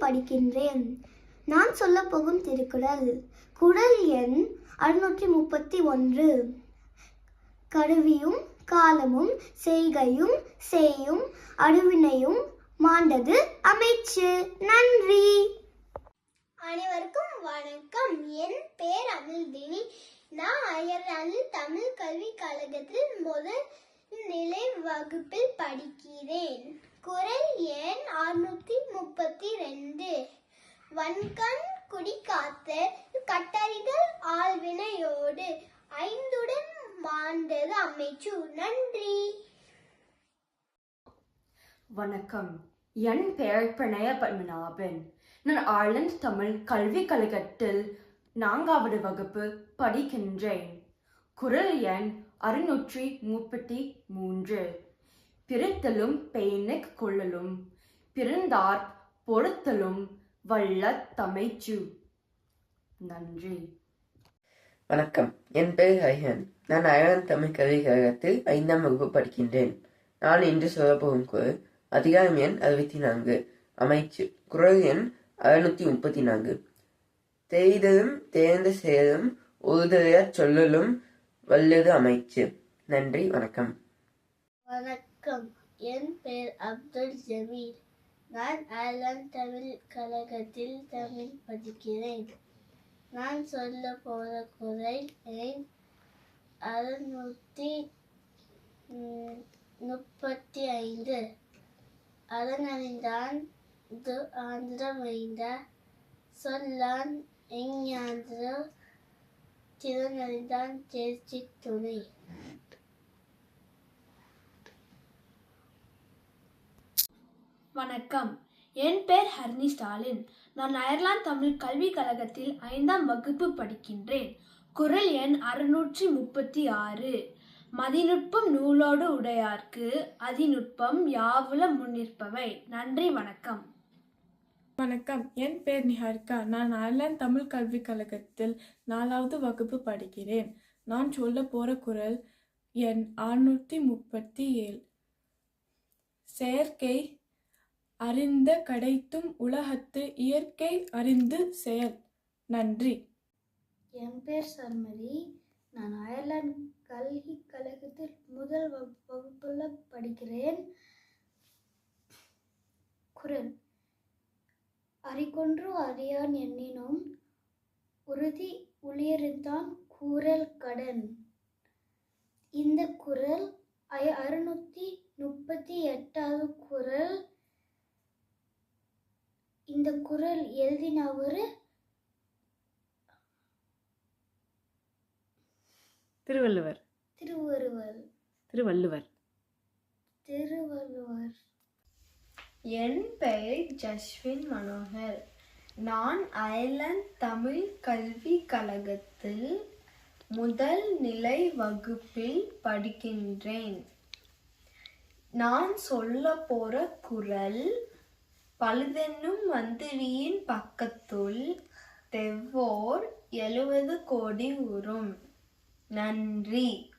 படிக்கின்றேன். நான் சொல்லப் போகும் திருக்குறள் குறள் எண் அறுநூற்றி முப்பத்தி ஒன்று. கருவியும் காலமும் செய்கையும் செய்யும் அடுவினையும் மாண்டது அமைச்சு. நன்றி. அனைவருக்கும் வணக்கம். என் பேர் அமிழ்தினி. நான் அயர்லாந்தில் தமிழ் கல்விக் கழகத்தில் முதல் நிலை வகுப்பில் படிக்கிறேன். குரல் எண் அறுநூத்தி முப்பத்தி ரெண்டு. வன்கண் குடிக்காத்து கட்டறிதல் மாண்டது அமைச்சு நன்றி. வணக்கம். என் பெயர் பிரணய பத்மநாபன். நான் ஆர்லண்ட் தமிழ் கல்விக் கழகத்தில் நான்காவது வகுப்பு படிக்கின்றேன். குரல் எண் அறுநூற்றி முப்பத்தி மூன்று. பிரித்தலும் பேணிக் கொள்ளலும் பிறந்தார் பொறுத்தலும் வல்ல தமைச்சு. நன்றி. வணக்கம். என் பெயர் ஹரிஹன் நான் அயர்லாந்து தமிழ் கல்விக் கழகத்தில் ஐந்தாம் வகுப்பு படிக்கின்றேன். நான் இன்று சொல்லப்போகும் குரல் அதிகாரம் எண் அறுபத்தி நான்கு அமைச்சு குரல் எண் அறுநூத்தி முப்பத்தி நான்கு தேய்தலும் தேர்ந்த செயலும் உறுதுணையாச் சொல்லலும் வல்லது அமைச்சு. நன்றி வணக்கம். வணக்கம். என் பெயர் அப்துல் ஜமீல். நான் அயர்லாந்து தமிழ் கழகத்தில் தமிழ் படிக்கிறேன். நான் சொல்ல போற குரல் எண் அறுநூற்றி முப்பத்தி ஐந்து அறநறிந்தான் இது ஆந்திரமைந்த சொல்லான் எஞ்ஞாந்திர திறனறிந்தான் தேர்ச்சி துணை. வணக்கம். என் பெயர் ஹர்னி ஸ்டாலின். நான் அயர்லாந்து தமிழ் கல்விக் கழகத்தில் ஐந்தாம் வகுப்பு படிக்கின்றேன். குரல் எண் அறுநூற்றி முப்பத்தி ஆறு மதிநுட்பம் நூலோடு உடையார்க்கு அதிநுட்பம் யாவுல முன்னிற்பவை. நன்றி வணக்கம். வணக்கம். என் பெயர் நிஹாரிகா. நான் அயர்லாந்து தமிழ் கல்விக் கழகத்தில் நாலாவது வகுப்பு படிக்கிறேன். நான் சொல்ல போகிற குரல் எண் அறுநூற்றி முப்பத்தி ஏழு செயற்கை அறிந்த கடைத்தும் உலகத்து இயற்கை அறிந்து செயல். நன்றி. என் பேர் சர்மதி நான் அயர்லாந்து கல்வி கழகத்தில் முதல் வகுப்புல படிக்கிறேன். குரல். அறிகொன்று அறியான் எண்ணினும் உறுதி உளியறுத்தான் கூறல் கடன். இந்த குரல் ஐ- அறுநூற்றி முப்பத்தி எட்டாவது குரல். இந்த குரல் எழுதினவர் திருவள்ளுவர். திருவருவர் திருவள்ளுவர். திருவள்ளுவர். என் பெயர் ஜஸ்வின் மனோகர். நான் அயர்லாந்து தமிழ் கல்விக் கழகத்தில் முதல் நிலை வகுப்பில் படிக்கின்றேன். நான் சொல்ல போற குரல் பழுதென்னும் மந்திரியின் பக்கத்துள் தெவ்வோர் எழுவது கோடி உறும். நன்றி.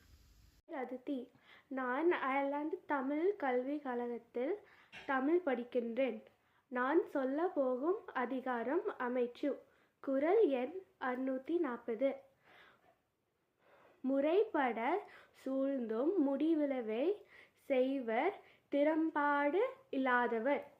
அதித்தி நான் அயர்லாந்து தமிழ் கல்விக் கழகத்தில் தமிழ் படிக்கின்றேன். நான் சொல்ல போகும் அதிகாரம் அமைச்சு. குரல் எண் அறுநூற்றி நாற்பது. முறைப்பட சூழ்ந்தும் முடிவிளவை செய்வர் திறம்பாடு இல்லாதவர்.